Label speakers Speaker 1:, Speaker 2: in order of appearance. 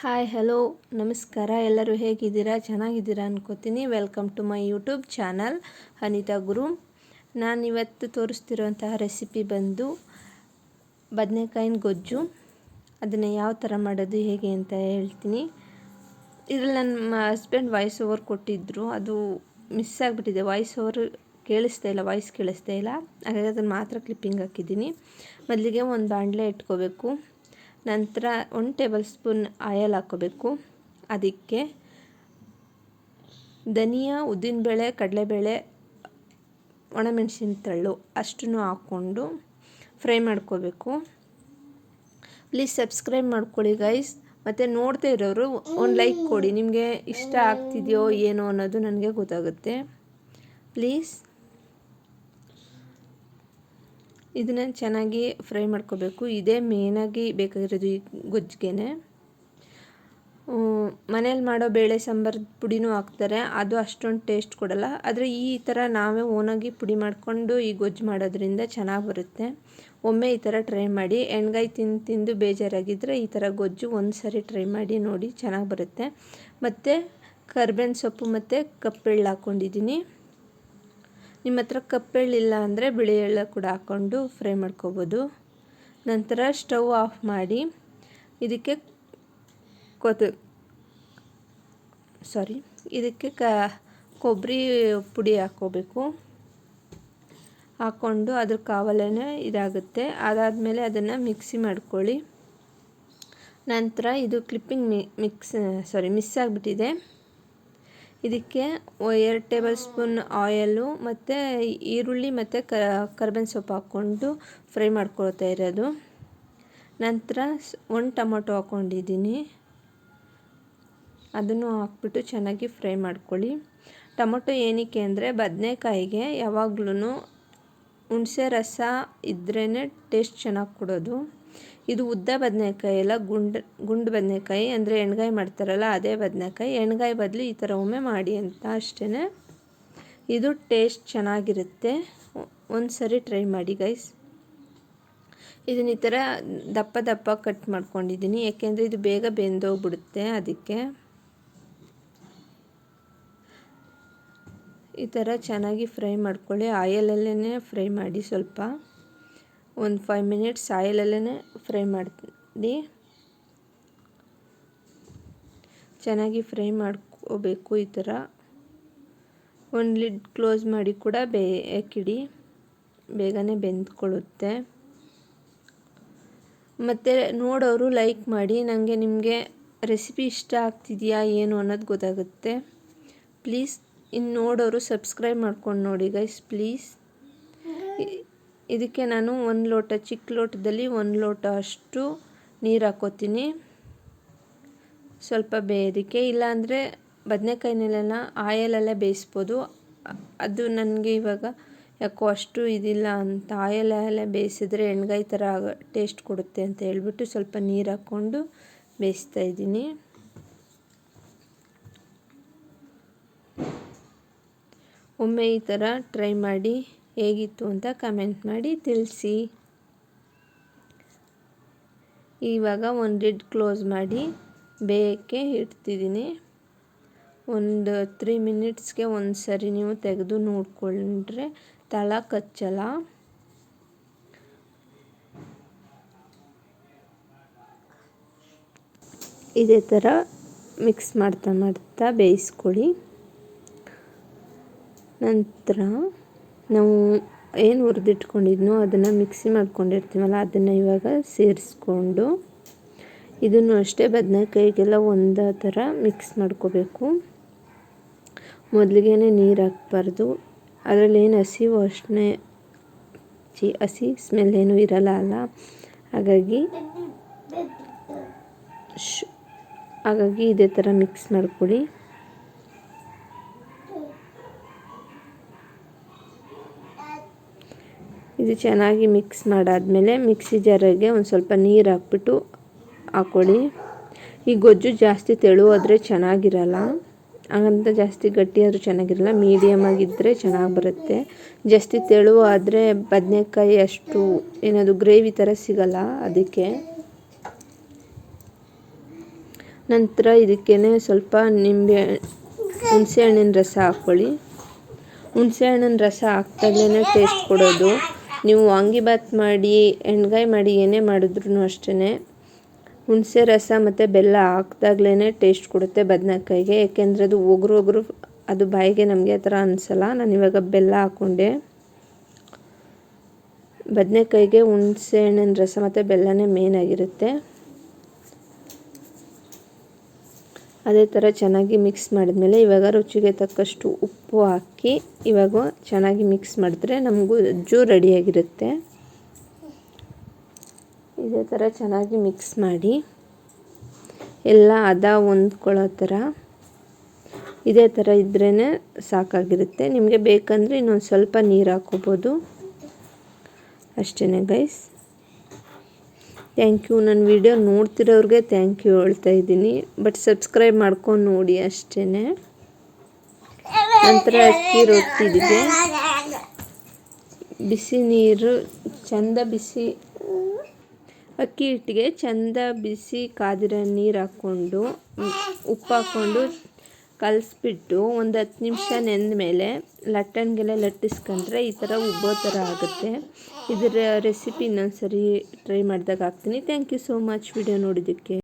Speaker 1: Hi hello ನಮಸ್ಕಾರ. ಎಲ್ಲರೂ ಹೇಗಿದ್ದೀರಾ? ಚೆನ್ನಾಗಿದ್ದೀರಾ ಅನ್ಕೋತೀನಿ. Welcome to my YouTube channel Anita Guru ನಾನಿವತ್ತು ತೋರಿಸ್ತಿರುವಂತಹ ರೆಸಿಪಿ ಬಂದು ಬದನೆಕಾಯಿನ ಗೊಜ್ಜು. ಅದನ್ನು ಯಾವ ಥರ ಮಾಡೋದು, ಹೇಗೆ ಅಂತ ಹೇಳ್ತೀನಿ. ಇದರಲ್ಲಿ ನನ್ನ ಹಸ್ಬೆಂಡ್ ವಾಯ್ಸ್ ಓವರ್ ಕೊಟ್ಟಿದ್ದರು ಅದು ಮಿಸ್ ಆಗಿಬಿಟ್ಟಿದೆ. ವಾಯ್ಸ್ ಓವರ್ ಕೇಳಿಸ್ತಾ ಇಲ್ಲ ವಾಯ್ಸ್ ಕೇಳಿಸ್ತಾ ಇಲ್ಲ. ಹಾಗಾಗಿ ಅದನ್ನು ಮಾತ್ರ ಕ್ಲಿಪ್ಪಿಂಗ್ ಹಾಕಿದ್ದೀನಿ. ಮೊದಲಿಗೆ ಒಂದು ಬಾಣಲೆ ಇಟ್ಕೋಬೇಕು. ನಂತರ ಒಂದು ಟೇಬಲ್ ಸ್ಪೂನ್ ಆಯಲ್ ಹಾಕೋಬೇಕು. ಅದಕ್ಕೆ ಧನಿಯಾ, ಉದ್ದಿನಬೇಳೆ, ಕಡಲೆಬೇಳೆ, ಒಣಮೆಣಸಿನ ತಳ್ಳು ಅಷ್ಟನ್ನು ಹಾಕ್ಕೊಂಡು ಫ್ರೈ ಮಾಡ್ಕೋಬೇಕು. ಪ್ಲೀಸ್ ಸಬ್ಸ್ಕ್ರೈಬ್ ಮಾಡ್ಕೊಳ್ಳಿ ಗೈಸ್. ಮತ್ತು ನೋಡ್ತಾ ಇರೋರು ಒಂದು ಲೈಕ್ ಕೊಡಿ. ನಿಮಗೆ ಇಷ್ಟ ಆಗ್ತಿದೆಯೋ ಏನೋ ಅನ್ನೋದು ನನಗೆ ಗೊತ್ತಾಗುತ್ತೆ. ಪ್ಲೀಸ್ ಇದನ್ನು ಚೆನ್ನಾಗಿ ಫ್ರೈ ಮಾಡ್ಕೋಬೇಕು. ಇದೇ ಮೇನಾಗಿ ಬೇಕಾಗಿರೋದು ಈ ಗೊಜ್ಜಿಗೆ ಮನೇಲಿ ಮಾಡೋ ಬೇಳೆ ಸಾಂಬಾರು ಪುಡಿನೂ ಹಾಕ್ತಾರೆ. ಅದು ಅಷ್ಟೊಂದು ಟೇಸ್ಟ್ ಕೊಡಲ್ಲ. ಆದರೆ ಈ ಥರ ನಾವೇ ಓನಾಗಿ ಪುಡಿ ಮಾಡಿಕೊಂಡು ಈ ಗೊಜ್ಜು ಮಾಡೋದ್ರಿಂದ ಚೆನ್ನಾಗಿ ಬರುತ್ತೆ. ಒಮ್ಮೆ ಈ ಥರ ಟ್ರೈ ಮಾಡಿ. ಎಣ್ಗಾಯಿ ತಿಂದು ತಿಂದು ಬೇಜಾರಾಗಿದ್ದರೆ ಈ ಥರ ಗೊಜ್ಜು ಒಂದು ಸರಿ ಟ್ರೈ ಮಾಡಿ ನೋಡಿ ಚೆನ್ನಾಗಿ ಬರುತ್ತೆ. ಮತ್ತು ಕರ್ಬೇವಿನ ಸೊಪ್ಪು ಮತ್ತು ಕಪ್ಪೆಳ್ಳು ಹಾಕ್ಕೊಂಡಿದ್ದೀನಿ ನಿಮ್ಮ ಹತ್ರ ಕಪ್ಪೆಳ್ಳಿಲ್ಲ ಅಂದರೆ ಬಿಳಿ ಎಳ್ಳು ಕೂಡ ಹಾಕ್ಕೊಂಡು ಫ್ರೈ ಮಾಡ್ಕೋಬೋದು. ನಂತರ ಸ್ಟವ್ ಆಫ್ ಮಾಡಿ ಇದಕ್ಕೆ ಕೊತ್ತು ಸಾರಿ, ಇದಕ್ಕೆ ಕ, ಕೊಬ್ಬರಿ ಪುಡಿ ಹಾಕ್ಕೋಬೇಕು. ಹಾಕ್ಕೊಂಡು ಅದ್ರ ಕಾವಲೇ ಇದಾಗುತ್ತೆ. ಅದಾದಮೇಲೆ ಅದನ್ನು ಮಿಕ್ಸಿ ಮಾಡ್ಕೊಳ್ಳಿ. ನಂತರ ಇದು ಕ್ಲಿಪ್ಪಿಂಗ್ ಮಿಕ್ಸ್, ಸಾರಿ, ಮಿಸ್ ಆಗಿಬಿಟ್ಟಿದೆ. ಇದಕ್ಕೆ ಎರಡು ಟೇಬಲ್ ಸ್ಪೂನ್ ಆಯಲ್ಲು ಮತ್ತು ಈರುಳ್ಳಿ ಮತ್ತು ಕರ್ಬೇವಿನ ಸೊಪ್ಪು ಹಾಕ್ಕೊಂಡು ಫ್ರೈ ಮಾಡ್ಕೊಳ್ತಾ ಇರೋದು. ನಂತರ ಒಂದು ಟೊಮೊಟೊ ಹಾಕ್ಕೊಂಡಿದ್ದೀನಿ ಅದನ್ನು ಹಾಕ್ಬಿಟ್ಟು ಚೆನ್ನಾಗಿ ಫ್ರೈ ಮಾಡ್ಕೊಳ್ಳಿ. ಟೊಮೊಟೊ ಏನಕ್ಕೆ ಅಂದರೆ ಬದನೆಕಾಯಿಗೆ ಯಾವಾಗ್ಲೂ ಹುಣಸೆ ರಸ ಇದ್ರೇ ಟೇಸ್ಟ್ ಚೆನ್ನಾಗಿ ಕೊಡೋದು. ಇದು ಉದ್ದ ಬದನೆಕಾಯಿ ಎಲ್ಲ ಗುಂಡು ಗುಂಡು ಬದನೆಕಾಯಿ ಅಂದರೆ ಎಣ್ಗಾಯಿ ಮಾಡ್ತಾರಲ್ಲ, ಅದೇ ಬದನೆಕಾಯಿ. ಎಣ್ಗಾಯಿ ಬದಲು ಈ ಥರ ಒಮ್ಮೆ ಮಾಡಿ ಅಂತ ಅಷ್ಟೇ ಇದು ಟೇಸ್ಟ್ ಚೆನ್ನಾಗಿರುತ್ತೆ. ಒಂದು ಸರಿ ಟ್ರೈ ಮಾಡಿ ಗೈಸ್. ಇದನ್ನ ಈ ಥರ ದಪ್ಪ ದಪ್ಪ ಕಟ್ ಮಾಡ್ಕೊಂಡಿದ್ದೀನಿ. ಯಾಕೆಂದರೆ ಇದು ಬೇಗ ಬೆಂದೋಗ್ಬಿಡುತ್ತೆ ಅದಕ್ಕೆ. ಈ ಥರ ಚೆನ್ನಾಗಿ ಫ್ರೈ ಮಾಡ್ಕೊಳ್ಳಿ. ಆಯಲಲ್ಲೇ ಫ್ರೈ ಮಾಡಿ ಸ್ವಲ್ಪ. ಒಂದು ಫೈವ್ ಮಿನಿಟ್ಸ್ ಆಯಿಲಲ್ಲೇ ಫ್ರೈ ಮಾಡಿ ಚೆನ್ನಾಗಿ ಫ್ರೈ ಮಾಡ್ಕೋಬೇಕು ಈ ಥರ. ಒಂದು ಲಿಡ್ ಕ್ಲೋಸ್ ಮಾಡಿ ಕೂಡ ಬೇಕಿಡಿ ಬೇಗನೆ ಬೆಂದ್ಕೊಳ್ಳುತ್ತೆ. ಮತ್ತು ನೋಡೋರು ಲೈಕ್ ಮಾಡಿ ನನಗೆ ನಿಮಗೆ ರೆಸಿಪಿ ಇಷ್ಟ ಆಗ್ತಿದೆಯಾ ಏನು ಅನ್ನೋದು ಗೊತ್ತಾಗುತ್ತೆ. ಪ್ಲೀಸ್ ಇನ್ನು ನೋಡೋರು ಸಬ್ಸ್ಕ್ರೈಬ್ ಮಾಡ್ಕೊಂಡು ನೋಡಿ ಗೈಸ್ ಪ್ಲೀಸ್ ಇದಕ್ಕೆ ನಾನು ಒಂದು ಲೋಟ, ಚಿಕ್ಕ ಲೋಟದಲ್ಲಿ ಒಂದು ಲೋಟ ಅಷ್ಟು ನೀರು ಹಾಕೋತೀನಿ ಸ್ವಲ್ಪ ಬೇಯೋದಕ್ಕೆ, ಇಲ್ಲಾಂದರೆ ಬದನೆಕಾಯಿನಲ್ಲೆಲ್ಲ ಆಯಲಲ್ಲೇ ಬೇಯಿಸ್ಬೋದು. ಅದು ನನಗೆ ಇವಾಗ ಯಾಕೋ ಅಷ್ಟು ಇದಿಲ್ಲ ಅಂತ, ಆಯಲಲ್ಲೇ ಬೇಯಿಸಿದ್ರೆ ಎಣ್ಗಾಯಿ ಥರ ಟೇಸ್ಟ್ ಕೊಡುತ್ತೆ ಅಂತ ಹೇಳ್ಬಿಟ್ಟು ಸ್ವಲ್ಪ ನೀರು ಹಾಕ್ಕೊಂಡು ಬೇಯಿಸ್ತಾ ಇದ್ದೀನಿ. ಒಮ್ಮೆ ಈ ಥರ ಟ್ರೈ ಮಾಡಿ ಹೇಗಿತ್ತು ಅಂತ ಕಮೆಂಟ್ ಮಾಡಿ ತಿಳಿಸಿ. ಇವಾಗ ಒಂದು ಲಿಡ್ ಕ್ಲೋಸ್ ಮಾಡಿ ಬೇಯಕ್ಕೆ ಇಡ್ತಿದ್ದೀನಿ. ಒಂದು ತ್ರೀ ಮಿನಿಟ್ಸ್ಗೆ ಒಂದು ಸರಿ ನೀವು ತೆಗೆದು ನೋಡಿಕೊಂಡ್ರೆ ತಳ ಕಚ್ಚಲ್ಲ. ಇದೇ ಥರ ಮಿಕ್ಸ್ ಮಾಡ್ತಾ ಮಾಡ್ತಾ ಬೇಯಿಸ್ಕೊಳ್ಳಿ. ನಂತರ ನಾವು ಏನು ಹುರಿದಿಟ್ಕೊಂಡಿದ್ನೋ ಅದನ್ನು ಮಿಕ್ಸಿ ಮಾಡ್ಕೊಂಡಿರ್ತೀವಲ್ಲ, ಅದನ್ನು ಇವಾಗ ಸೇರಿಸ್ಕೊಂಡು ಇದನ್ನು ಅಷ್ಟೇ ಬದನೆಕಾಯಿಗೆಲ್ಲ ಒಂದೇ ಥರ ಮಿಕ್ಸ್ ಮಾಡ್ಕೋಬೇಕು. ಮೊದಲಿಗೆ ನೀರು ಹಾಕ್ಬಾರ್ದು. ಅದರಲ್ಲಿ ಏನು ಹಸಿ ವಾಸನೆ ಚಿ ಹಸಿ ಸ್ಮೆಲ್ ಏನೂ ಇರಲ್ಲ ಅಲ್ಲ. ಹಾಗಾಗಿ ಹಾಗಾಗಿ ಇದೇ ಥರ ಮಿಕ್ಸ್ ಮಾಡ್ಕೊಳ್ಳಿ ಇದು ಚೆನ್ನಾಗಿ ಮಿಕ್ಸ್ ಮಾಡಾದಮೇಲೆ ಮಿಕ್ಸಿ ಜಾರಿಗೆ ಒಂದು ಸ್ವಲ್ಪ ನೀರು ಹಾಕ್ಬಿಟ್ಟು ಹಾಕ್ಕೊಳ್ಳಿ ಈ ಗೊಜ್ಜು ಜಾಸ್ತಿ ತೆಳುವಾದರೆ ಚೆನ್ನಾಗಿರಲ್ಲ. ಹಾಗಂತ ಜಾಸ್ತಿ ಗಟ್ಟಿಯಾದರೂ ಚೆನ್ನಾಗಿರಲ್ಲ ಮೀಡಿಯಮ್ ಆಗಿದ್ದರೆ ಚೆನ್ನಾಗಿ ಬರುತ್ತೆ. ಜಾಸ್ತಿ ತೆಳುವಾದರೆ ಬದನೆಕಾಯಿ ಅಷ್ಟು ಏನದು ಗ್ರೇವಿ ಥರ ಸಿಗಲ್ಲ ಅದಕ್ಕೆ. ನಂತರ ಇದಕ್ಕೇ ಸ್ವಲ್ಪ ನಿಂಬೆ, ಹುಣಸೆ ಹಣ್ಣಿನ ರಸ ಹಾಕ್ಕೊಳ್ಳಿ ಹುಣಸೆ ಹಣ್ಣಿನ ರಸ ಹಾಕ್ದಾಗ್ಲೇ ಟೇಸ್ಟ್ ಕೊಡೋದು. ನೀವು ವಾಂಗಿಬಾತ್ ಮಾಡಿ, ಎಣ್ಗಾಯಿ ಮಾಡಿ, ಏನೇ ಮಾಡಿದ್ರು ಅಷ್ಟೇ ಹುಣಸೆ ರಸ ಮತ್ತು ಬೆಲ್ಲ ಹಾಕ್ದಾಗ್ಲೇ ಟೇಸ್ಟ್ ಕೊಡುತ್ತೆ ಬದನೆಕಾಯಿಗೆ. ಏಕೆಂದರೆ ಅದು ಒಗರು ಒಗರು, ಅದು ಬಾಯಿಗೆ ನಮಗೆ ಆ ಥರ ಅನಿಸಲ್ಲ. ನಾನು ಇವಾಗ ಬೆಲ್ಲ ಹಾಕ್ಕೊಂಡೆ ಬದನೆಕಾಯಿಗೆ ಹುಣಸೆ ಹಣ್ಣಿನ ರಸ ಮತ್ತು ಬೆಲ್ಲನೇ ಮೇನ್ ಅದೇ ಥರ ಚೆನ್ನಾಗಿ ಮಿಕ್ಸ್ ಮಾಡಿದ್ಮೇಲೆ ಇವಾಗ ರುಚಿಗೆ ತಕ್ಕಷ್ಟು ಉಪ್ಪು ಹಾಕಿ ಇವಾಗ ಚೆನ್ನಾಗಿ ಮಿಕ್ಸ್ ಮಾಡಿದ್ರೆ ನಮಗೂ ಅಜ್ಜು ರೆಡಿಯಾಗಿರುತ್ತೆ ಇದೇ ಥರ ಚೆನ್ನಾಗಿ ಮಿಕ್ಸ್ ಮಾಡಿ ಎಲ್ಲ ಹದ ಹೊಂದ್ಕೊಳ್ಳೋ ಥರ ಇದೇ ಥರ ಇದ್ರೇ ಸಾಕಾಗಿರುತ್ತೆ. ನಿಮಗೆ ಬೇಕಂದರೆ ಇನ್ನೊಂದು ಸ್ವಲ್ಪ ನೀರು ಹಾಕೋಬೋದು. ಅಷ್ಟೇ ಗೈಸ್ ಥ್ಯಾಂಕ್ ಯು ನನ್ನ ವಿಡಿಯೋ ನೋಡ್ತಿರೋರಿಗೆ ಥ್ಯಾಂಕ್ ಯು ಹೇಳ್ತಾ ಇದ್ದೀನಿ. ಬಟ್ ಸಬ್ಸ್ಕ್ರೈಬ್ ಮಾಡ್ಕೊಂಡು ನೋಡಿ ಅಷ್ಟೇ ನಂತರ ಅಕ್ಕಿ ರೊಟ್ಟಿದೆ ಬಿಸಿ ನೀರು, ಚಂದ ಬಿಸಿ. ಅಕ್ಕಿ ಹಿಟ್ಟಿಗೆ ಚಂದ ಬಿಸಿ ಕಾದಿರೋ ನೀರು ಹಾಕ್ಕೊಂಡು ಉಪ್ಪು ಹಾಕ್ಕೊಂಡು ಕಲಿಸ್ಬಿಟ್ಟು ಒಂದು ಹತ್ತು ನಿಮಿಷ ನೆಂದ ಮೇಲೆ ಲಟ್ಟಣಿಗೆಲ್ಲ ಲಟ್ಟಿಸ್ಕೊಂಡ್ರೆ ಈ ಥರ ಉಬ್ಬೋ ಥರ ಆಗುತ್ತೆ. ಇದರ ರೆಸಿಪಿ ಇನ್ನೊಂದು ಸರಿ ಟ್ರೈ ಮಾಡಿದಾಗ ಹಾಕ್ತೀನಿ. Thank you so much video ನೋಡಿದ್ದಕ್ಕೆ.